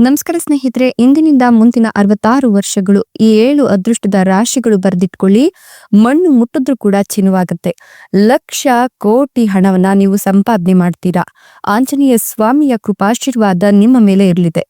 ನಮಸ್ಕಾರ ಸ್ನೇಹಿತರೆ, ಇಂದಿನಿಂದ ಮುಂದಿನ ಅರವತ್ತಾರು ವರ್ಷಗಳು ಈ ಏಳು ಅದೃಷ್ಟದ ರಾಶಿಗಳು ಬರೆದಿಟ್ಕೊಳ್ಳಿ. ಮಣ್ಣು ಮುಟ್ಟಿದ್ರೂ ಕೂಡ ಚಿನ್ನವಾಗುತ್ತೆ. ಲಕ್ಷ ಕೋಟಿ ಹಣವನ್ನ ನೀವು ಸಂಪಾದನೆ ಮಾಡ್ತೀರಾ. ಆಂಜನೇಯ ಸ್ವಾಮಿಯ ಕೃಪಾಶೀರ್ವಾದ ನಿಮ್ಮ ಮೇಲೆ ಇರಲಿದೆ.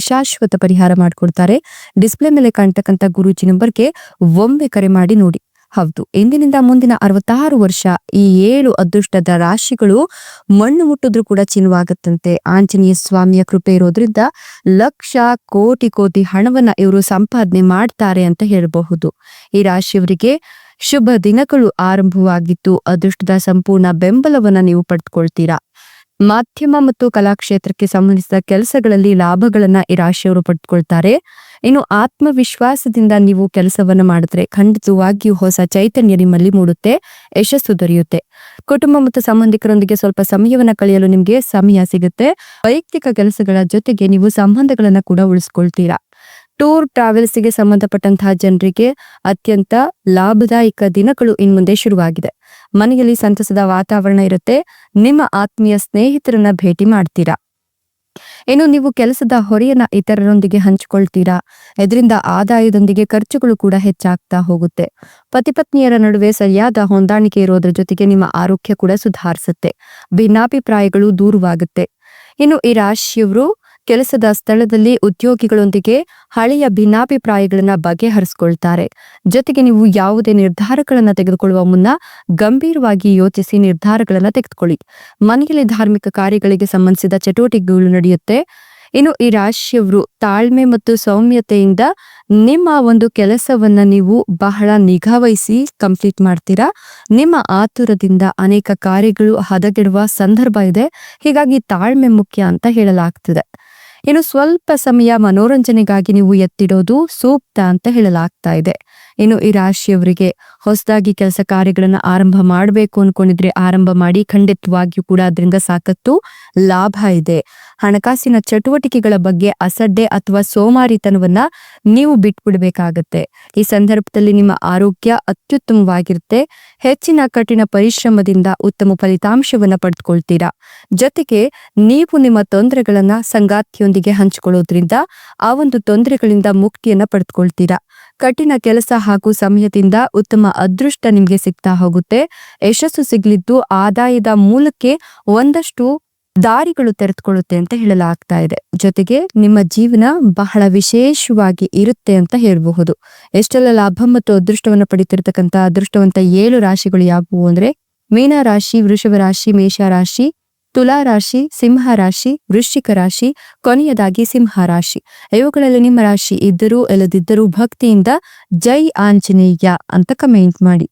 ಶಾಶ್ವತ ಪರಿಹಾರ ಮಾಡಿಕೊಡ್ತಾರೆ. ಡಿಸ್ಪ್ಲೇ ಮೇಲೆ ಕಾಣ್ತಕ್ಕಂಥ ಗುರೂಜಿ ನಂಬರ್ಗೆ ಒಮ್ಮೆ ಕರೆ ಮಾಡಿ ನೋಡಿ. ಹೌದು, ಇಂದಿನಿಂದ ಮುಂದಿನ ಅರವತ್ತಾರು ವರ್ಷ ಈ ಏಳು ಅದೃಷ್ಟದ ರಾಶಿಗಳು ಮಣ್ಣು ಮುಟ್ಟಿದ್ರು ಕೂಡ ಚಿನ್ನವಾಗುತ್ತಂತೆ ಆಂಜನೇಯ ಸ್ವಾಮಿಯ ಕೃಪೆ ಇರೋದ್ರಿಂದ ಲಕ್ಷ ಕೋಟಿ ಕೋಟಿ ಹಣವನ್ನ ಇವರು ಸಂಪಾದನೆ ಮಾಡ್ತಾರೆ ಅಂತ ಹೇಳಬಹುದು. ಈ ರಾಶಿಯವರಿಗೆ ಶುಭ ದಿನಗಳು ಆರಂಭವಾಗಿತ್ತು ಅದೃಷ್ಟದ ಸಂಪೂರ್ಣ ಬೆಂಬಲವನ್ನ ನೀವು ಪಡೆದುಕೊಳ್ತೀರಾ ಮಾಧ್ಯಮ ಮತ್ತು ಕಲಾಕ್ಷೇತ್ರಕ್ಕೆ ಸಂಬಂಧಿಸಿದ ಕೆಲಸಗಳಲ್ಲಿ ಲಾಭಗಳನ್ನ ಈ ರಾಶಿಯವರು ಪಡೆದುಕೊಳ್ತಾರೆ ಇನ್ನು ಆತ್ಮವಿಶ್ವಾಸದಿಂದ ನೀವು ಕೆಲಸವನ್ನ ಮಾಡಿದ್ರೆ ಖಂಡಿತವಾಗಿಯೂ ಹೊಸ ಚೈತನ್ಯ ನಿಮ್ಮಲ್ಲಿ ಮೂಡುತ್ತೆ, ಯಶಸ್ಸು ದೊರೆಯುತ್ತೆ. ಕುಟುಂಬ ಮತ್ತು ಸಂಬಂಧಿಕರೊಂದಿಗೆ ಸ್ವಲ್ಪ ಸಮಯವನ್ನ ಕಳೆಯಲು ನಿಮ್ಗೆ ಸಮಯ ಸಿಗುತ್ತೆ. ವೈಯಕ್ತಿಕ ಕೆಲಸಗಳ ಜೊತೆಗೆ ನೀವು ಸಂಬಂಧಗಳನ್ನ ಕೂಡ ಉಳಿಸ್ಕೊಳ್ತೀರಾ. ಟೂರ್ ಟ್ರಾವೆಲ್ಸ್ಗೆ ಸಂಬಂಧಪಟ್ಟಂತಹ ಜನರಿಗೆ ಅತ್ಯಂತ ಲಾಭದಾಯಕ ದಿನಗಳು ಇನ್ಮುಂದೆ ಶುರುವಾಗಿದೆ. ಮನೆಯಲ್ಲಿ ಸಂತಸದ ವಾತಾವರಣ ಇರುತ್ತೆ. ನಿಮ್ಮ ಆತ್ಮೀಯ ಸ್ನೇಹಿತರನ್ನ ಭೇಟಿ ಮಾಡ್ತೀರಾ? ಇನ್ನು ನೀವು ಕೆಲಸದ ಹೊರೆಯನ್ನ ಇತರರೊಂದಿಗೆ ಹಂಚಿಕೊಳ್ತೀರಾ? ಇದರಿಂದ ಆದಾಯದೊಂದಿಗೆ ಖರ್ಚುಗಳು ಕೂಡ ಹೆಚ್ಚಾಗ್ತಾ ಹೋಗುತ್ತೆ. ಪತಿಪತ್ನಿಯರ ನಡುವೆ ಸರಿಯಾದ ಹೊಂದಾಣಿಕೆ ಇರೋದ್ರ ಜೊತೆಗೆ ನಿಮ್ಮ ಆರೋಗ್ಯ ಕೂಡ ಸುಧಾರಿಸುತ್ತೆ. ಭಿನ್ನಾಭಿಪ್ರಾಯಗಳು ದೂರವಾಗುತ್ತೆ. ಇನ್ನು ಈ ರಾಶಿಯವರು ಕೆಲಸದ ಸ್ಥಳದಲ್ಲಿ ಉದ್ಯೋಗಿಗಳೊಂದಿಗೆ ಹಳೆಯ ಭಿನ್ನಾಭಿಪ್ರಾಯಗಳನ್ನು ಬಗೆಹರಿಸಿಕೊಳ್ತಾರೆ. ಜೊತೆಗೆ ನೀವು ಯಾವುದೇ ನಿರ್ಧಾರಗಳನ್ನು ತೆಗೆದುಕೊಳ್ಳುವ ಮುನ್ನ ಗಂಭೀರವಾಗಿ ಯೋಚಿಸಿ ನಿರ್ಧಾರಗಳನ್ನು ತೆಗೆದುಕೊಳ್ಳಿ. ಮನೆಯಲ್ಲಿ ಧಾರ್ಮಿಕ ಕಾರ್ಯಗಳಿಗೆ ಸಂಬಂಧಿಸಿದ ಚಟುವಟಿಕೆಗಳು ನಡೆಯುತ್ತೆ. ಇನ್ನು ಈ ರಾಶಿಯವರು ತಾಳ್ಮೆ ಮತ್ತು ಸೌಮ್ಯತೆಯಿಂದ ನಿಮ್ಮ ಒಂದು ಕೆಲಸವನ್ನ ನೀವು ಬಹಳ ನಿಗಾವಹಿಸಿ ಕಂಪ್ಲೀಟ್ ಮಾಡ್ತೀರಾ? ನಿಮ್ಮ ಆತುರದಿಂದ ಅನೇಕ ಕಾರ್ಯಗಳು ಹದಗೆಡುವ ಸಂದರ್ಭ ಇದೆ. ಹೀಗಾಗಿ ತಾಳ್ಮೆ ಮುಖ್ಯ ಅಂತ ಹೇಳಲಾಗ್ತದೆ. ಇನ್ನು ಸ್ವಲ್ಪ ಸಮಯ ಮನೋರಂಜನೆಗಾಗಿ ನೀವು ಎತ್ತಿಡೋದು ಸೂಕ್ತ ಅಂತ ಹೇಳಲಾಗ್ತಾ ಇದೆ. ಇನ್ನು ಈ ರಾಶಿಯವರಿಗೆ ಹೊಸದಾಗಿ ಕೆಲಸ ಕಾರ್ಯಗಳನ್ನ ಆರಂಭ ಮಾಡಬೇಕು ಅನ್ಕೊಂಡಿದ್ರೆ ಆರಂಭ ಮಾಡಿ ಖಂಡಿತವಾಗಿಯೂ ಕೂಡ ಅದರಿಂದ ಸಾಕಷ್ಟು ಲಾಭ ಇದೆ. ಹಣಕಾಸಿನ ಚಟುವಟಿಕೆಗಳ ಬಗ್ಗೆ ಅಸಡ್ಡೆ ಅಥವಾ ಸೋಮಾರಿತನವನ್ನ ನೀವು ಬಿಟ್ಬಿಡ್ಬೇಕಾಗತ್ತೆ. ಈ ಸಂದರ್ಭದಲ್ಲಿ ನಿಮ್ಮ ಆರೋಗ್ಯ ಅತ್ಯುತ್ತಮವಾಗಿರುತ್ತೆ. ಹೆಚ್ಚಿನ ಕಠಿಣ ಪರಿಶ್ರಮದಿಂದ ಉತ್ತಮ ಫಲಿತಾಂಶವನ್ನ ಪಡೆದುಕೊಳ್ತೀರಾ ಜೊತೆಗೆ ನೀವು ನಿಮ್ಮ ತೊಂದರೆಗಳನ್ನ ಸಂಗಾತಿಯೊಂದಿಗೆ ಹಂಚಿಕೊಳ್ಳೋದ್ರಿಂದ ಆ ಒಂದು ತೊಂದರೆಗಳಿಂದ ಮುಕ್ತಿಯನ್ನ ಪಡೆದುಕೊಳ್ತೀರಾ ಕಠಿಣ ಕೆಲಸ ಹಾಗೂ ಸಮಯದಿಂದ ಉತ್ತಮ ಅದೃಷ್ಟ ನಿಮ್ಗೆ ಸಿಗ್ತಾ ಹೋಗುತ್ತೆ. ಯಶಸ್ಸು ಸಿಗ್ಲಿದ್ದು ಆದಾಯದ ಮೂಲಕ್ಕೆ ಒಂದಷ್ಟು ದಾರಿಗಳು ತೆರೆದುಕೊಳ್ಳುತ್ತೆ ಅಂತ ಹೇಳಲಾಗ್ತಾ ಇದೆ. ಜೊತೆಗೆ ನಿಮ್ಮ ಜೀವನ ಬಹಳ ವಿಶೇಷವಾಗಿ ಇರುತ್ತೆ ಅಂತ ಹೇಳಬಹುದು. ಎಷ್ಟೆಲ್ಲ ಲಾಭ ಮತ್ತು ಅದೃಷ್ಟವನ್ನು ಪಡಿತಿರ್ತಕ್ಕಂಥ ಅದೃಷ್ಟವಂತ ಏಳು ರಾಶಿಗಳು ಯಾವುವು ಅಂದ್ರೆ ಮೀನ ರಾಶಿ ವೃಷಭ ರಾಶಿ ಮೇಷ ರಾಶಿ ತುಲಾ ರಾಶಿ, ಸಿಂಹ ರಾಶಿ, ವೃಶ್ಚಿಕ ರಾಶಿ, ಕೊನೆಯದಾಗಿ ಸಿಂಹ ರಾಶಿ. ಇವುಗಳಲ್ಲಿ ನಿಮ್ಮ ರಾಶಿ ಇದ್ದರೂ, ಇಲ್ಲದಿದ್ದರೂ ಭಕ್ತಿಯಿಂದ ಜೈ ಆಂಜನೇಯ ಅಂತ ಕಮೆಂಟ್ ಮಾಡಿ.